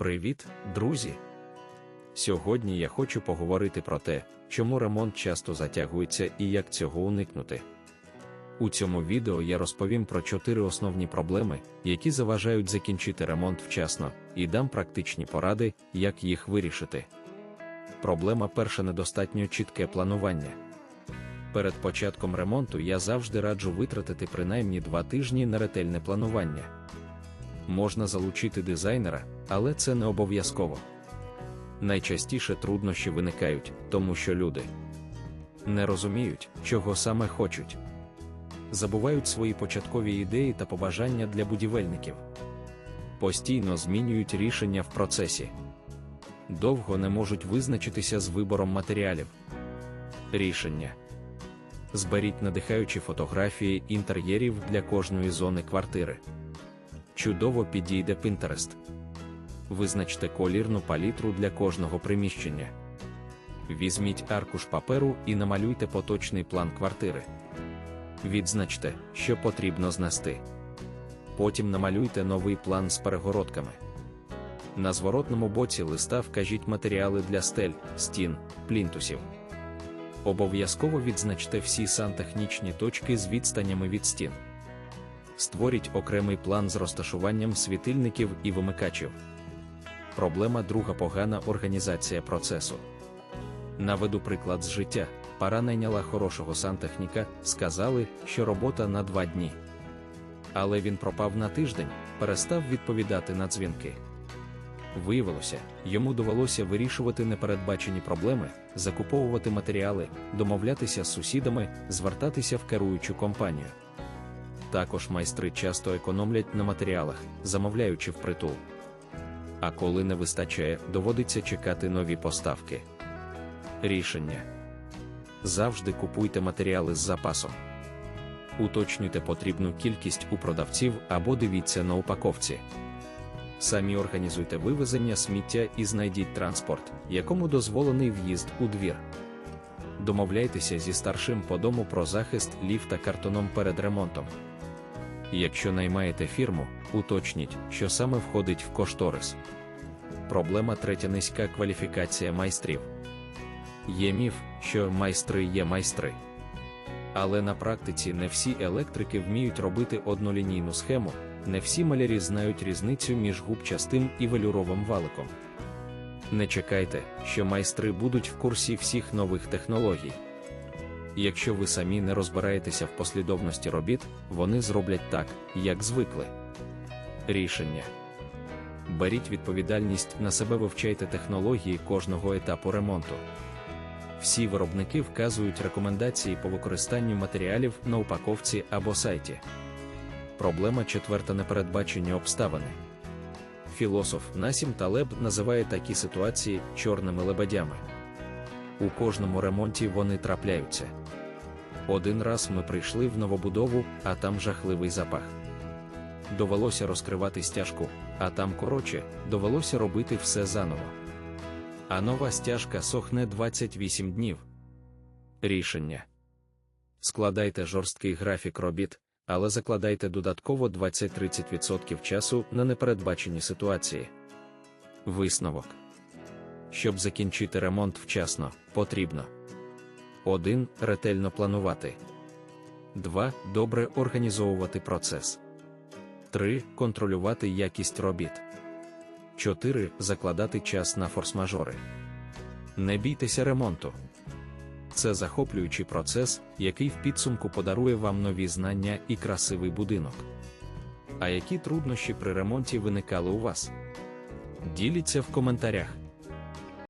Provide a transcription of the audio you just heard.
Привіт, друзі! Сьогодні я хочу поговорити про те, чому ремонт часто затягується і як цього уникнути. У цьому відео я розповім про чотири основні проблеми, які заважають закінчити ремонт вчасно, і дам практичні поради, як їх вирішити. Проблема перша недостатньо чітке планування. Перед початком ремонту я завжди раджу витратити принаймні два тижні на ретельне планування. Можна залучити дизайнера, але це не обов'язково. Найчастіше труднощі виникають, тому що люди не розуміють, чого саме хочуть. Забувають свої початкові ідеї та побажання для будівельників. Постійно змінюють рішення в процесі. Довго не можуть визначитися з вибором матеріалів. Рішення. Зберіть надихаючі фотографії інтер'єрів для кожної зони квартири. Чудово підійде Pinterest. Визначте колірну палітру для кожного приміщення. Візьміть аркуш паперу і намалюйте поточний план квартири. Відзначте, що потрібно знести. Потім намалюйте новий план з перегородками. На зворотному боці листа вкажіть матеріали для стель, стін, плінтусів. Обов'язково відзначте всі сантехнічні точки з відстанями від стін. Створіть окремий план з розташуванням світильників і вимикачів. Проблема друга погана організація процесу. Наведу приклад з життя. Пара найняла хорошого сантехніка, сказали, що робота на два дні. Але він пропав на тиждень, перестав відповідати на дзвінки. Виявилося, йому довелося вирішувати непередбачені проблеми, закуповувати матеріали, домовлятися з сусідами, звертатися в керуючу компанію. Також майстри часто економлять на матеріалах, замовляючи впритул. А коли не вистачає, доводиться чекати нові поставки. Рішення завжди купуйте матеріали з запасом. Уточнюйте потрібну кількість у продавців або дивіться на упаковці. Самі організуйте вивезення сміття і знайдіть транспорт, якому дозволений в'їзд у двір. Домовляйтеся зі старшим по дому про захист ліфта картоном перед ремонтом. Якщо наймаєте фірму, уточніть, що саме входить в кошторис. Проблема третя низька кваліфікація майстрів. Є міф, що майстри є майстри. Але на практиці не всі електрики вміють робити однолінійну схему, не всі малярі знають різницю між губчастим і велюровим валиком. Не чекайте, що майстри будуть в курсі всіх нових технологій. Якщо ви самі не розбираєтеся в послідовності робіт, вони зроблять так, як звикли. Рішення беріть відповідальність на себе, вивчайте технології кожного етапу ремонту. Всі виробники вказують рекомендації по використанню матеріалів на упаковці або сайті. Проблема четверта непередбачені обставини. Філософ Насім Талеб називає такі ситуації чорними лебедями. У кожному ремонті вони трапляються. Один раз ми прийшли в новобудову, а там жахливий запах. Довелося розкривати стяжку, а там коротше, довелося робити все заново. А нова стяжка сохне 28 днів. Рішення. Складайте жорсткий графік робіт, але закладайте додатково 20-30% часу на непередбачені ситуації. Висновок. Щоб закінчити ремонт вчасно, потрібно 1. Ретельно планувати. 2. Добре організовувати процес. 3. Контролювати якість робіт. 4. Закладати час на форс-мажори. Не бійтеся ремонту. Це захоплюючий процес, який в підсумку подарує вам нові знання і красивий будинок. А які труднощі при ремонті виникали у вас? Діліться в коментарях.